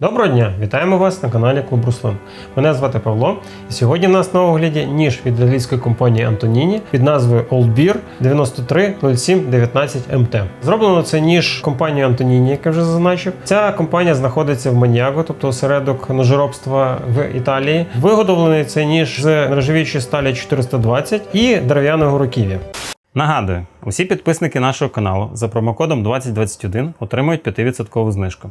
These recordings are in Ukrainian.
Доброго дня! Вітаємо вас на каналі Клуб Руслан. Мене звати Павло, і сьогодні в нас на огляді ніж від італійської компанії Antonini під назвою Old Beer 930719 MT. Зроблено це ніж компанією Antonini, як я вже зазначив. Ця компанія знаходиться в Маніаго, тобто осередок ножеробства в Італії. Виготовлений цей ніж з нержавіючої сталі 420 і дерев'яного руків'я. Нагадую, усі підписники нашого каналу за промокодом 2021 отримують 5% знижку.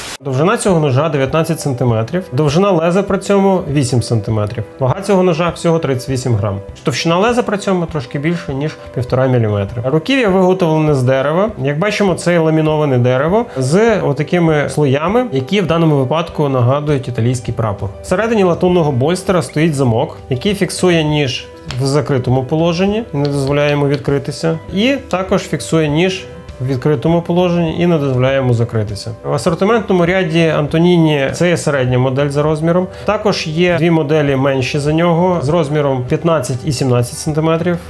Довжина цього ножа 19 см, довжина леза при цьому 8 см. Вага цього ножа всього 38 грам. Товщина леза при цьому трошки більше, ніж 1,5 мм. Руків'я виготовлене з дерева. Як бачимо, це ламіноване дерево з отакими слоями, які в даному випадку нагадують італійський прапор. Всередині латунного больстера стоїть замок, який фіксує ніж в закритому положенні, не дозволяє йому відкритися, і також фіксує ніж в відкритому положенні і не дозволяє йому закритися. В асортиментному ряді Антоніні це є середня модель за розміром. Також є дві моделі менші за нього з розміром 15 і 17 см,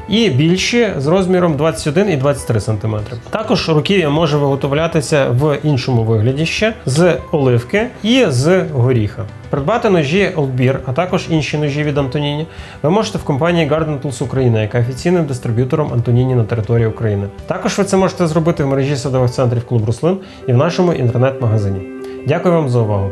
і більші з розміром 21 і 23 см. Також руків'я може виготовлятися в іншому вигляді ще з оливки і з горіха. Придбати ножі Олдбір, а також інші ножі від Антоніні, ви можете в компанії Garden Tools Україна, яка офіційним дистриб'ютором Антоніні на території України. Також ви це можете зробити в мережі садових центрів Клуб Руслин і в нашому інтернет-магазині. Дякую вам за увагу!